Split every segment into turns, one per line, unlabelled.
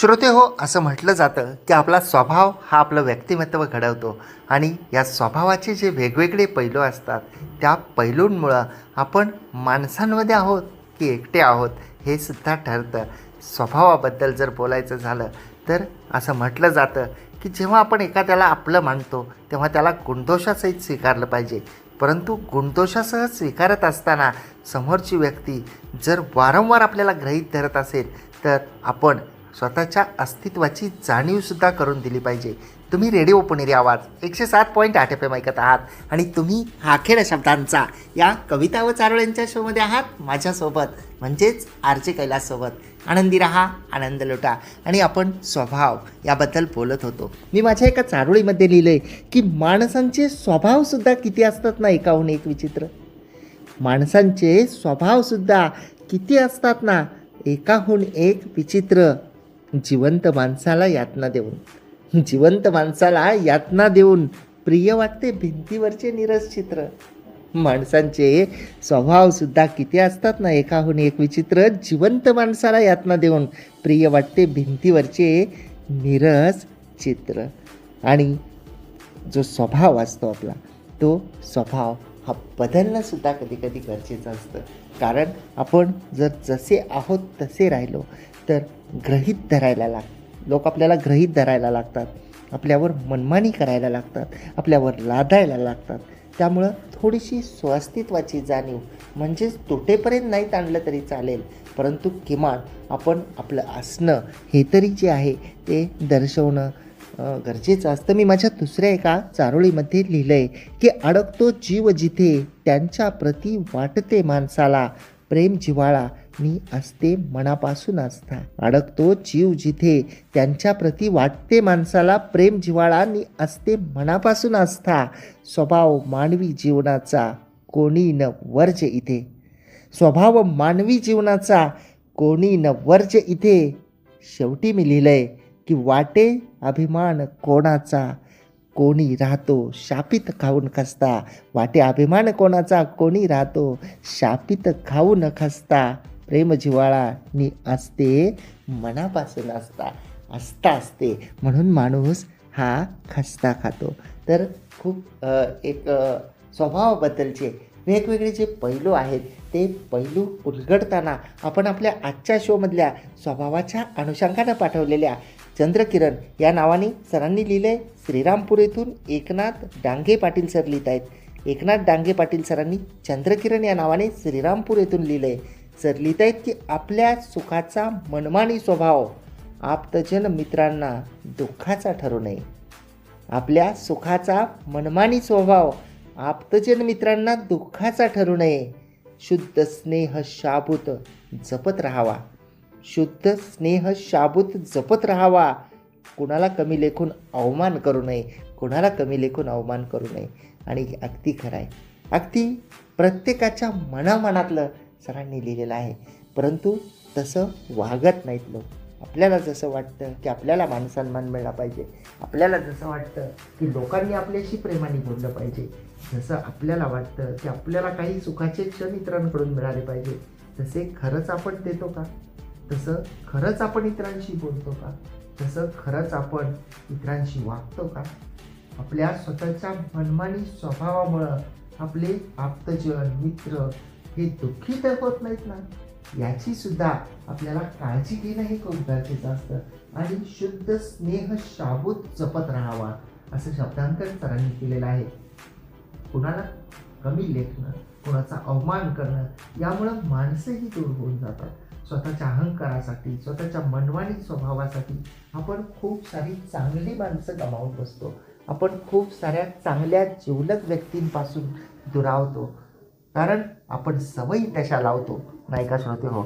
श्रोते हो असं म्हटलं जातं की आपला स्वभाव हा आपलं व्यक्तिमत्व घडवतो आणि या स्वभावाचे जे वेगवेगळे पैलू असतात त्या पैलूंमुळं आपण माणसांमध्ये आहोत की एकटे आहोत हे सुद्धा ठरतं. स्वभावाबद्दल जर बोलायचं झालं तर असं म्हटलं जातं की जेव्हा आपण एखाद्याला आपलं मानतो तेव्हा त्याला गुणदोषासहित स्वीकारलं पाहिजे. परंतु गुणदोषासह स्वीकारत असताना समोरची व्यक्ती जर वारंवार आपल्याला ग्रहीत धरत असेल तर आपण स्वतःच्या अस्तित्वाची जाणीवसुद्धा करून दिली पाहिजे. तुम्ही रेडिओ पुणेरी आवाज एकशे सात पॉईंट आठ एफ एम ऐकत आहात आणि तुम्ही हाखेड शब्दांचा या कविता व चारोळ्यांच्या शोमध्ये आहात माझ्यासोबत म्हणजेच आर जे कैलाससोबत. आनंदी रहा आनंद लुटा. आणि आपण स्वभाव याबद्दल बोलत होतो. मी माझ्या एका चारोळीमध्ये लिहिलं आहे की माणसांचे स्वभावसुद्धा किती असतात ना एकाहून एक विचित्र? माणसांचे स्वभावसुद्धा किती असतात ना एकाहून एक विचित्र? जिवंत माणसाला यातना देऊन. जिवंत माणसाला यातना देऊन. प्रिय वाटते भिंतीवरचे निरस चित्र. माणसांचे स्वभावसुद्धा किती असतात ना एकाहून एक विचित्र. जिवंत माणसाला यातना देऊन प्रिय वाटते भिंतीवरचे निरस चित्र. आणि जो स्वभाव असतो आपला तो स्वभाव हा बदलणंसुद्धा कधी कधी गरजेचं असतं. कारण आपण जर जसे आहोत तसे राहिलो तर ग्रहित धरायला लाग. लोक आपल्याला ग्रहित धरायला लागतात. आपल्यावर मनमानी करायला लागतात. आपल्यावर लादायला लागतात. त्यामुळं थोडीशी स्वअस्तित्वाची जाणीव म्हणजेच तोटेपर्यंत नाही ताणलं तरी चालेल. परंतु किमान आपण आपलं असणं हे तरी जे आहे ते दर्शवणं गरजेचं असतं. मी माझ्या दुसऱ्या एका चारोळीमध्ये लिहिलं आहे की अडकतो जीव जिथे त्यांच्या प्रती वाटते माणसाला. प्रेम जिव्हाळा मी असते मनापासून असता अडकतो जीव जिथे. त्यांच्या प्रती वाटते माणसाला प्रेम जिव्हाळा मी असते मनापासून असता स्वभाव मानवी जीवनाचा. कोणी न वर्ज इथे. स्वभाव मानवी जीवनाचा. कोणी न वर्ज इथे. शेवटी मी लिहिलंय की वाटे अभिमान कोणाचा? कोणी राहतो शापित खाऊन खसता. वाटे अभिमान कोणाचा? कोणी राहतो शापित खाऊन खसता. प्रेम जिव्हाळा नि असते मनापासून असता असता असते. म्हणून माणूस हा खस्ता खातो. तर खूप एक स्वभावाबद्दलचे वेगवेगळे जे पैलू आहेत ते पैलू उलगडताना आपण आपल्या आजच्या शोमधल्या स्वभावाच्या अनुषंगानं पाठवलेल्या चंद्रकिरण या नावाने सरांनी लिहिलं. आहे श्रीरामपूर येथून एकनाथ डांगे पाटील सर लिहित आहेत एकनाथ डांगे पाटील सरांनी चंद्रकिरण या नावाने श्रीरामपूर येथून लिहिलं. आहे सर लिहित आहेत की आपल्या सुखाचा मनमानी स्वभाव आप्तजन मित्रांना दुःखाचा ठरू नये. आपल्या सुखाचा मनमानी स्वभाव आप्तजन मित्रांना दुःखाचा ठरू नये. शुद्ध स्नेह शाबूत जपत राहावा. शुद्ध स्नेह शाबूत जपत राहावा. कुणाला कमी लेखून अवमान करू नये. कुणाला कमी लेखून अवमान करू नये. आणि अगदी खरं आहे. अगदी प्रत्येकाच्या मनामनातलं सरांनी लिहिलेलं आहे. परंतु तसं वागत नाहीत लोक. आपल्याला जसं वाटतं की आपल्याला मानसन्मान मिळाला पाहिजे. आपल्याला जसं वाटतं की लोकांनी आपल्याशी प्रेमाने बोललं पाहिजे. जसं आपल्याला वाटतं की आपल्याला काही सुखाचे क्षण इतरांकडून मिळाले पाहिजे. तसे खरंच आपण देतो का? तसं खरंच आपण इतरांशी बोलतो का? तसं खरंच आपण इतरांशी वागतो का? आपल्या स्वतःच्या मनमानी स्वभावामुळं आपले आप्तजन मित्र हे दुःखी तर होत नाहीत ना. याची सुद्धा आपल्याला काळजी घेणं हे खूप गरजेचं असतं. आणि शुद्ध स्नेह शाबूत जपत राहावा असं शब्दांकन सरांनी केलेलं आहे. कुणाला कमी लेखणं कुणाचा अवमान करणं यामुळं माणसंही दूर होऊन जातात. स्वतःच्या अहंकारासाठी स्वतःच्या मनमानी स्वभावासाठी आपण खूप सारी चांगली माणसं गमावून बसतो. आपण खूप साऱ्या चांगल्या जिवलग व्यक्तींपासून दुरावतो. कारण आपण सवयी तशा लावतो. नाही का श्रोते हो?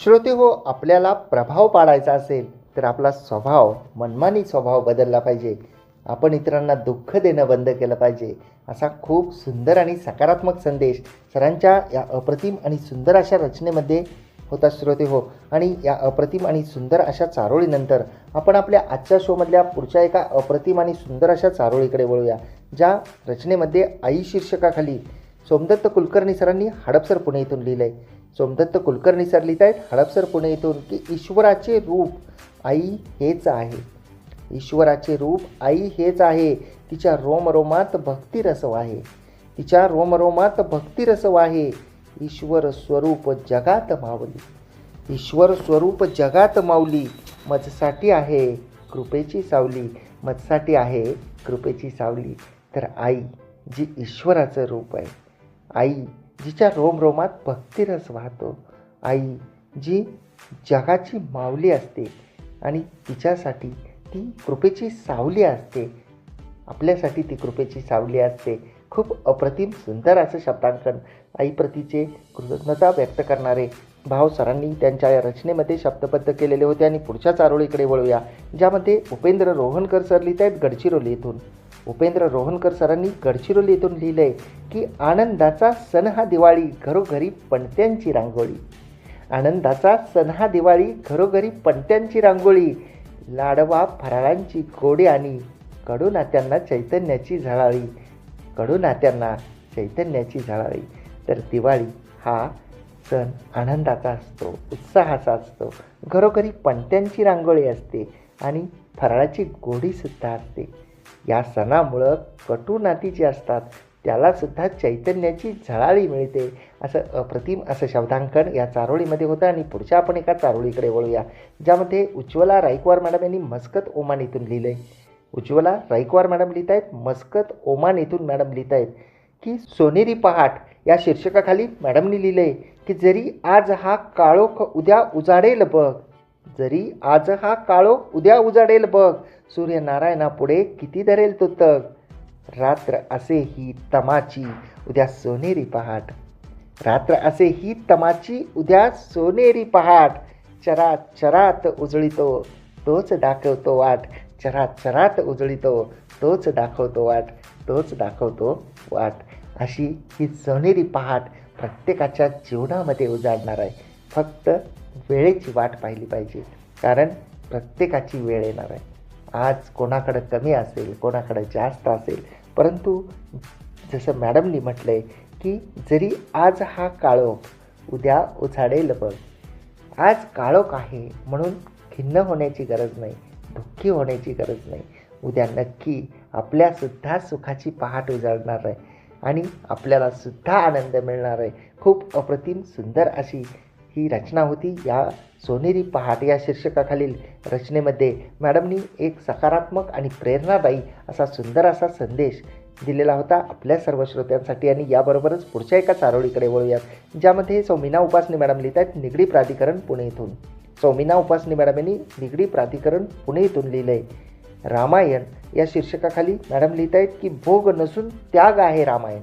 श्रोते हो आपल्याला प्रभाव पाडायचा असेल तर आपला स्वभाव मनमानी स्वभाव बदलला पाहिजे. आपण इतरांना दुःख देणं बंद केलं पाहिजे. असा खूप सुंदर आणि सकारात्मक संदेश सरांच्या या अप्रतिम आणि सुंदर अशा रचनेमध्ये होता श्रोते हो. आणि या अप्रतिम आणि सुंदर अशा चारोळीनंतर आपण आपल्या आजच्या शोमधल्या पुढच्या एका अप्रतिम आणि सुंदर अशा चारोळीकडे वळूया ज्या रचनेमध्ये आई शीर्षकाखाली सोमदत्त कुलकर्णी सरांनी हडपसर पुणे इथून लिहिलं आहे सोमदत्त कुलकर्णी सर लिहित आहेत हडपसर पुणे इथून की ईश्वराचे रूप आई हेच आहे. ईश्वराचे रूप आई हेच आहे. तिच्या रोमरोमात भक्तिरसव आहे. तिच्या रोमरोमात भक्तिरसव आहे. ईश्वर स्वरूप जगात मावली ईश्वर स्वरूप जगात मावली मजसाठी आहे कृपेची सावली. मजसाठी आहे कृपेची सावली. तर आई जी ईश्वराचं रूप आहे आई जिच्या रोमरोमात भक्तिरस वाहतो. आई जी जगाची माऊली असते आणि तिच्यासाठी ती कृपेची सावली असते. आपल्यासाठी ती कृपेची सावली असते. खूप अप्रतिम सुंदर असं शब्दांकन आईप्रतीचे कृतज्ञता व्यक्त करणारे भाव सरांनी त्यांच्या या रचनेमध्ये शब्दबद्ध केलेले होते आणि पुढच्या चारोळीकडे वळूया ज्यामध्ये उपेंद्र रोहनकर सर लिहित आहेत गडचिरोली येथून. उपेंद्र रोहनकर सरांनी गडचिरोली येथून लिहिलं आहे की आनंदाचा सण हा दिवाळी घरोघरी पणत्यांची रांगोळी. आनंदाचा सण हा दिवाळी घरोघरी पणत्यांची रांगोळी. लाडवा फराळांची गोडी आणि कडू नात्यांना चैतन्याची झळाळी. कडू नात्यांना चैतन्याची झळाळी. तर दिवाळी हा सण आनंदाचा असतो उत्साहाचा असतो. घरोघरी पणत्यांची रांगोळी असते आणि फराळाची गोडीसुद्धा असते. या सणामुळं कटू नाती जी असतात त्यालासुद्धा चैतन्याची झळाळी मिळते. असं अप्रतिम असं शब्दांकन या चारोळीमध्ये होतं आणि पुढच्या आपण एका चारोळीकडे वळूया ज्यामध्ये उज्ज्वला रायकवार मॅडम यांनी मस्कत ओमान इथून लिहिलं. आहे उज्ज्वला रायकवार मॅडम लिहित आहेत मस्कत ओमान इथून मॅडम लिहित आहेत की सोनेरी पहाट या शीर्षकाखाली मॅडमनी लिहिलं आहे की जरी आज हा काळोख उद्या उजाडेल बघ जरी आज हा काळोख उद्या उजाडेल बघ सूर्यनारायणापुढे किती धरेल तो तग? रात्र असे ही तमाची उद्या सोनेरी पहाट. रात्र असे ही तमाची उद्या सोनेरी पहाट. चरात चरात उजळीतो तोच दाखवतो वाट. चरात चरात उजळीतो तोच दाखवतो वाट. तोच दाखवतो वाट. अशी ही सोनेरी पहाट प्रत्येकाच्या जीवनामध्ये उजाडणार आहे. फक्त वेळेची वाट पाहिली पाहिजे. कारण प्रत्येकाची वेळ येणार आहे. आज कोणाकडं कमी असेल कोणाकडं जास्त असेल. परंतु जसं मॅडमनी म्हटलं आहे की जरी आज हा काळोख उद्या उछाडेल बघ आज काळोख आहे म्हणून खिन्न होण्याची गरज नाही दुःखी होण्याची गरज नाही. उद्या नक्की आपल्यासुद्धा सुखाची पहाट उजाडणार आहे आणि आपल्याला सुद्धा आनंद मिळणार आहे. खूप अप्रतिम सुंदर अशी ही रचना होती या सोनेरी पहाट या शीर्षकाखालील रचनेमध्ये मॅडमनी एक सकारात्मक आणि प्रेरणादायी असा सुंदर असा संदेश दिलेला होता आपल्या सर्व श्रोत्यांसाठी. आणि याबरोबरच पुढच्या एका चारोळीकडे वळूयात ज्यामध्ये सौमिना उपासने मॅडम लिहित आहेत निगडी प्राधिकरण पुणे इथून सौमिना उपासने मॅडम यांनी निगडी प्राधिकरण पुणे इथून लिहिलं आहे रामायण या शीर्षकाखाली मॅडम लिहित आहेत की भोग नसून त्याग आहे रामायण.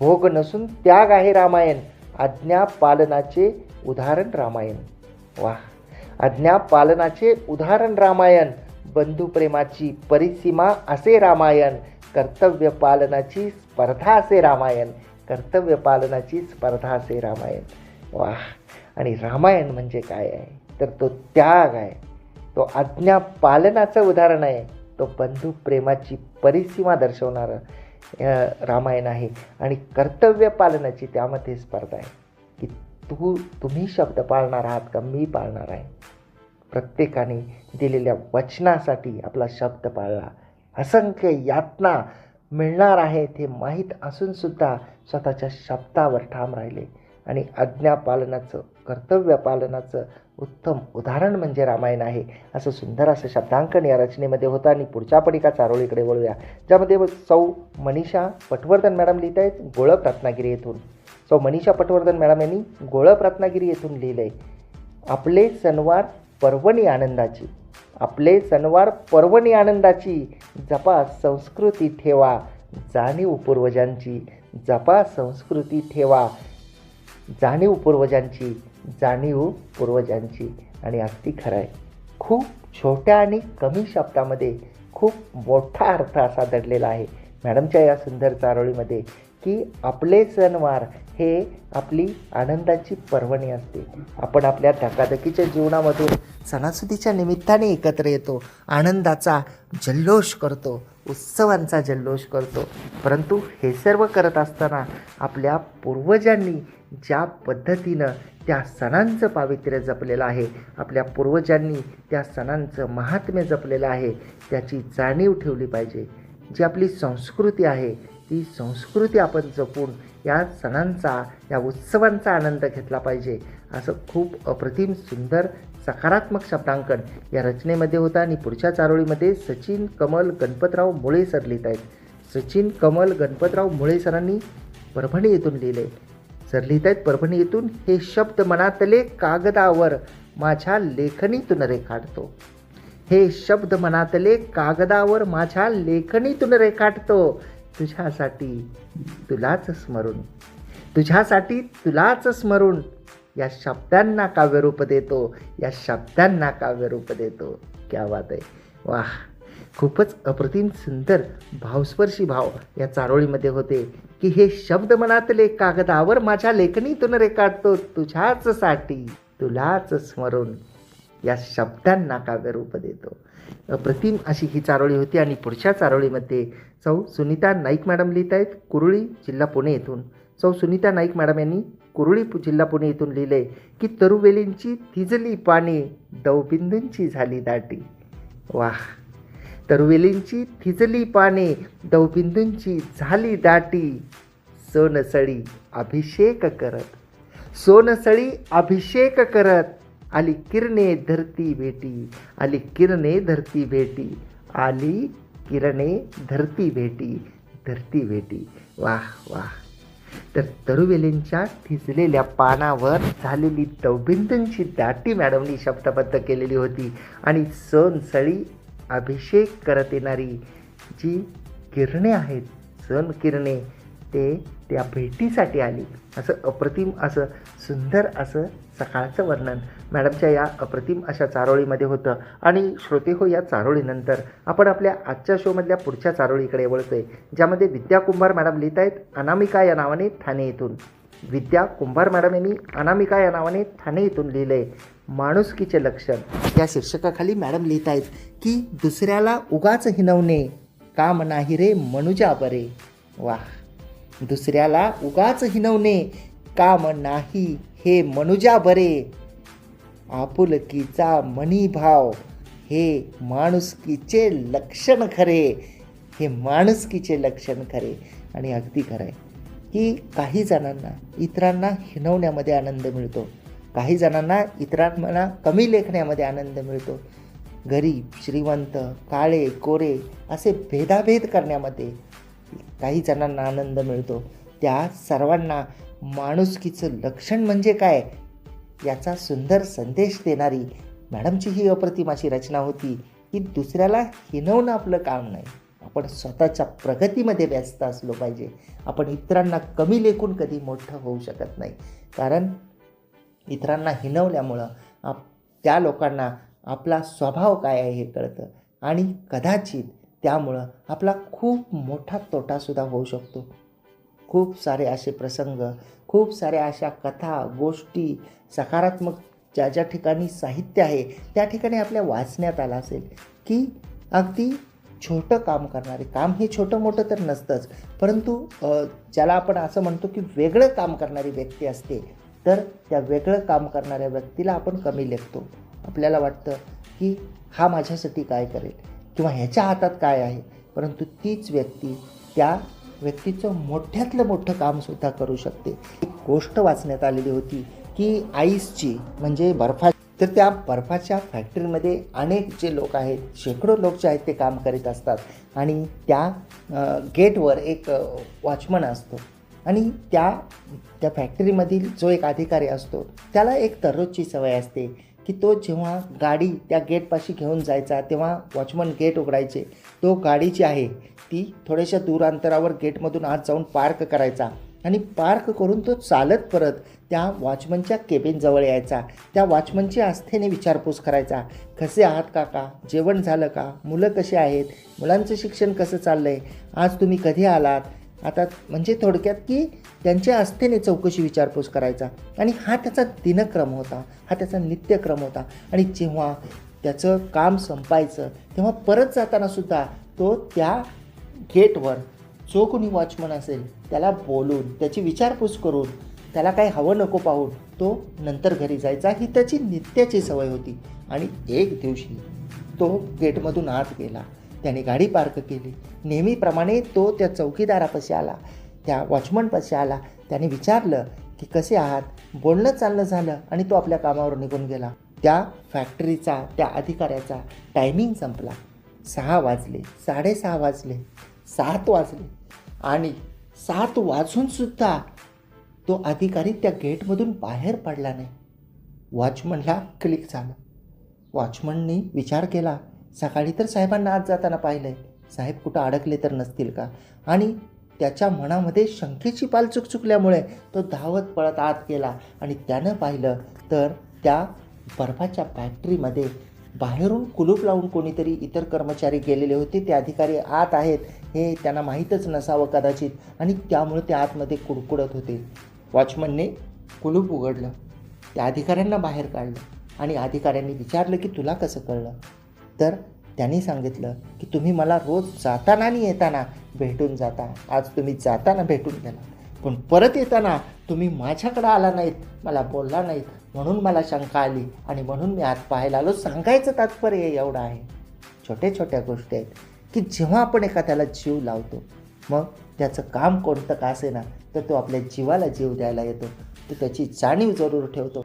भोग नसून त्याग आहे रामायण. आज्ञा पालनाचे उदाहरण रामायण. वा आज्ञापालनाचे उदाहरण रामायण बंधुप्रेमाची परिसीमा असे रामायण कर्तव्य पालनाची स्पर्धा असे रामायण कर्तव्य पालनाची स्पर्धा असे रामायण. वा आणि रामायण म्हणजे काय आहे? तर तो त्याग आहे. तो आज्ञापालनाचं उदाहरण आहे. तो बंधुप्रेमाची परिसीमा दर्शवणारं रामायण आहे. आणि कर्तव्य पालनाची त्यामध्ये स्पर्धा आहे. की तू तुम्ही शब्द पाळणार आहात का मी पाळणार आहे? प्रत्येकाने दिलेल्या वचनासाठी आपला शब्द पाळला. असंख्य यातना मिळणार आहेत हे माहीत असूनसुद्धा स्वतःच्या शब्दावर ठाम राहिले. आणि आज्ञा पालनाचं कर्तव्य पालनाचं उत्तम उदाहरण म्हणजे रामायण आहे. असं सुंदर असं शब्दांकन या रचनेमध्ये होतं. आणि पुढच्या पडिका चारोळीकडे वळूया. ज्यामध्ये सौ मनीषा पटवर्धन मॅडम लिहित आहेत गोळप रत्नागिरी येथून. सौ मनीषा पटवर्धन मॅडम यांनी गोळप रत्नागिरी येथून लिहिलं आहे आपले सणवार पर्वणी आनंदाची. आपले सणवार पर्वणी आनंदाची. जपा संस्कृती ठेवा. जाणीव पूर्वजांची. जपा संस्कृती ठेवा. जाणीव पूर्वजांची. जाणीव पूर्वजांची. आणि अगदी खरं आहे. खूप छोट्या आणि कमी शब्दामध्ये खूप मोठा अर्थ असा दडलेला आहे. मॅडमच्या या सुंदर चारोळीमध्ये की आपले सणवार हे आपली आनंदाची पर्वणी असते. आपण आपल्या धकाधकीच्या जीवनामधून सणासुदीच्या निमित्ताने एकत्र येतो. आनंदाचा जल्लोष करतो. उत्सवांचा जल्लोष करतो. परंतु हे सर्व करत असताना आपल्या पूर्वजांनी ज्या पद्धतीनं त्या सणांचं पावित्र्य जपलेलं आहे आपल्या पूर्वजांनी त्या सणांचं महात्म्य जपलेलं आहे त्याची जाणीव ठेवली पाहिजे. जी आपली संस्कृती आहे ती संस्कृती आपण जपून या सणांचा या उत्सवांचा आनंद घेतला पाहिजे. असं खूप अप्रतिम सुंदर सकारात्मक शब्दांकन या रचनेमध्ये होतं आणि पुढच्या चारोळीमध्ये सचिन कमल गणपतराव मुळे सर लिहित आहेत. सचिन कमल गणपतराव मुळे सरांनी परभणी येथून लिहिले. सर लिहित आहेत परभणी येथून हे शब्द मनातले कागदावर माझ्या लेखणीतून रेखाटतो. हे शब्द मनातले कागदावर माझ्या लेखणीतून रेखाटतो. तुझ्यासाठी तुलाच स्मरून. तुझ्यासाठी तुलाच स्मरून. या शब्दांना काव्यरूप देतो. या शब्दांना काव्यरूप देतो. क्या बात आहे. वाह. खूपच अप्रतिम सुंदर भावस्पर्शी भाव या चारोळीमध्ये होते. की हे शब्द मनातले कागदावर माझ्या लेखणीतून रेखाटतो. तुझ्याच साठी तुलाच स्मरून. या शब्दांना काव्यरूप देतो. अप्रतिम अशी ही चारोळी होती आणि पुढच्या चारोळीमध्ये सौ सुनीता नाईक मॅडम लिहित आहेत कुरुळी जिल्हा पुणे येथून. सौ सुनीता नाईक मॅडम यांनी कुरुळी जिल्हा पुणे येथून लिहिले की तरुवेलींची थिजली पाणी दवबिंदूंची झाली दाटी. वाह! तरुवेलींची थिजली पाने दवबिंदूंची झाली दाटी. सोनसळी अभिषेक करत. सोनसळी अभिषेक करत. आली किरणे धरती भेटी आली किरणे धरती भेटी आली किरणे धरती भेटी धरती भेटी. वाह वाह. तर तरुवेलींच्या ठिजलेल्या पानावर झालेली दवबिंदूंची दाटी मॅडमनी शब्दबद्ध केलेली होती आणि सणसळी अभिषेक करत येणारी जी किरणे आहेत सण किरणे ते त्या भेटीसाठी आली. असं अप्रतिम असं सुंदर असं सकाळचं वर्णन मॅडमच्या या अप्रतिम अशा चारोळीमध्ये होतं. आणि श्रोते हो या चारोळीनंतर आपण आपल्या आजच्या शोमधल्या पुढच्या चारोळीकडे वळतोय ज्यामध्ये विद्या कुंभार मॅडम लिहित आहेत अनामिका या नावाने ठाणे येथून. विद्या कुंभार मॅडम यांनी अनामिका या नावाने ठाणे येथून लिहिलंय माणुसकीचे लक्षण. या शीर्षकाखाली मॅडम लिहित आहेत की दुसऱ्याला उगाच हिनवणे काम नाही रे मनुजा बरे. वा दुसऱ्याला उगाच हिनवणे काम नाही हे मनुजा बरे. आपुलकीचा मणीभाव हे माणुसकीचे लक्षण खरे. हे माणुसकीचे लक्षण खरे आणि अगदी खरं आहे की काही जणांना इतरांना हिणवण्यामध्ये आनंद मिळतो. काही जणांना इतरांना कमी लेखण्यामध्ये आनंद मिळतो. गरीब श्रीमंत काळे कोरे असे भेदाभेद करण्यामध्ये काही जणांना आनंद मिळतो. त्या सर्वांना माणुसकीचं लक्षण म्हणजे काय? याचा सुंदर संदेश देणारी मॅडमची ही अप्रतिम अशी रचना होती की दुसऱ्याला हिनवणं आपलं काम नाही. आपण स्वतःच्या प्रगतीमध्ये व्यस्त असलो पाहिजे. आपण इतरांना कमी लेखून कधी मोठं होऊ शकत नाही. कारण इतरांना हिनवल्यामुळं आप त्या लोकांना आपला स्वभाव काय आहे हे कळतं. आणि कदाचित त्यामुळं आपला खूप मोठा तोटासुद्धा होऊ शकतो. खूप सारे असे प्रसंग खूप साऱ्या अशा कथा गोष्टी सकारात्मक ज्या ज्या ठिकाणी साहित्य आहे त्या ठिकाणी आपल्या वाचण्यात आलं असेल की अगदी छोटं काम करणारे. काम हे छोटं मोठं तर नसतंच परंतु ज्याला आपण असं म्हणतो की वेगळं काम करणारी व्यक्ती असते तर त्या वेगळं काम करणाऱ्या व्यक्तीला आपण कमी लेखतो. आपल्याला वाटतं की हा माझ्यासाठी काय करेल किंवा ह्याच्या हातात काय आहे परंतु तीच व्यक्ती त्या व्यक्तीचं मोठ्यातलं मोठं कामसुद्धा करू शकते. एक गोष्ट वाचण्यात आलेली होती की आईसची म्हणजे बर्फा तर त्या बर्फाच्या फॅक्टरीमध्ये अनेक जे लोक आहेत शेकडो लोक जे आहेत ते काम करीत असतात. आणि त्या गेटवर एक वॉचमन असतो. आणि त्या त्या फॅक्टरीमधील जो एक अधिकारी असतो त्याला एक दररोजची सवय असते की तो जेव्हा गाडी त्या गेटपाशी घेऊन जायचा तेव्हा वॉचमन गेट उघडायचे. तो गाडी जी आहे ती थोड्याशा दूर अंतरावर गेटमधून आत जाऊन पार्क करायचा आणि पार्क करून तो चालत परत त्या वॉचमनच्या केबिनजवळ यायचा. त्या वॉचमनची आस्थेने विचारपूस करायचा कसे आहात काका? जेवण झालं का? मुलं कसे आहेत? मुलांचं शिक्षण कसं चाललं आहे आज तुम्ही कधी आलात? आता म्हणजे थोडक्यात की त्यांच्या आस्थेने चौकशी विचारपूस करायचा. आणि हा त्याचा दिनक्रम होता. हा त्याचा नित्यक्रम होता. आणि जेव्हा त्याचं काम संपायचं तेव्हा परत जाताना सुद्धा तो त्या गेटवर जो कोणी वॉचमन असेल त्याला बोलून त्याची विचारपूस करून त्याला काही हवं नको पाहून तो नंतर घरी जायचा. ही त्याची नित्याची सवय होती. आणि एक दिवशी तो गेटमधून आत गेला. त्याने गाडी पार्क केली. नेहमीप्रमाणे तो त्या चौकीदारापाशी आला. त्या वॉचमनपाशी आला. त्याने विचारलं की कसे आहात? बोलणं चाललं झालं आणि तो आपल्या कामावर निघून गेला. त्या फॅक्टरीचा त्या अधिकाऱ्याचा टायमिंग संपला. सहा वाजले साडेसहा वाजले. सात वाजले. आणि सात वाजूनसुद्धा तो अधिकारी त्या गेटमधून बाहेर पडला नाही. वॉचमनला क्लिक झालं. वॉचमननी विचार केला सकाळी तर साहेबांना आत जाताना पाहिलं आहे साहेब कुठं अडकले तर नसतील का? आणि त्याच्या मनामध्ये शंकेची पाल चुकचुकल्यामुळे तो धावत पळत आत गेला. आणि त्यानं पाहिलं तर त्या बर्फाच्या फॅक्टरीमध्ये बाहेरून कुलूप लावून कोणीतरी इतर कर्मचारी गेलेले होते. ते अधिकारी आत आहेत. हे त्यांना माहीतच नसावं कदाचित. आणि त्यामुळे ते आतमध्ये कुडकुडत होते. वॉचमनने कुलूप उघडलं. त्या अधिकाऱ्यांना बाहेर काढलं. आणि अधिकाऱ्यांनी विचारलं की तुला कसं कळलं? तर त्यांनी सांगितलं की तुम्ही मला रोज जाताना आणि येताना भेटून जाता. आज तुम्ही जाताना भेटून गेला. पण परत येताना तुम्ही माझ्याकडं आला नाहीत. मला बोलला नाहीत. म्हणून मला शंका आली. आणि म्हणून मी आज पाहायला आलो. सांगायचं तात्पर्य एवढं आहे. छोट्या छोट्या गोष्टी आहेत. की जेव्हा आपण एखाद्याला जीव लावतो मग त्याचं काम कोणतं का असे ना तर तो आपल्या जीवाला जीव द्यायला येतो. तो त्याची जाणीव जरूर ठेवतो.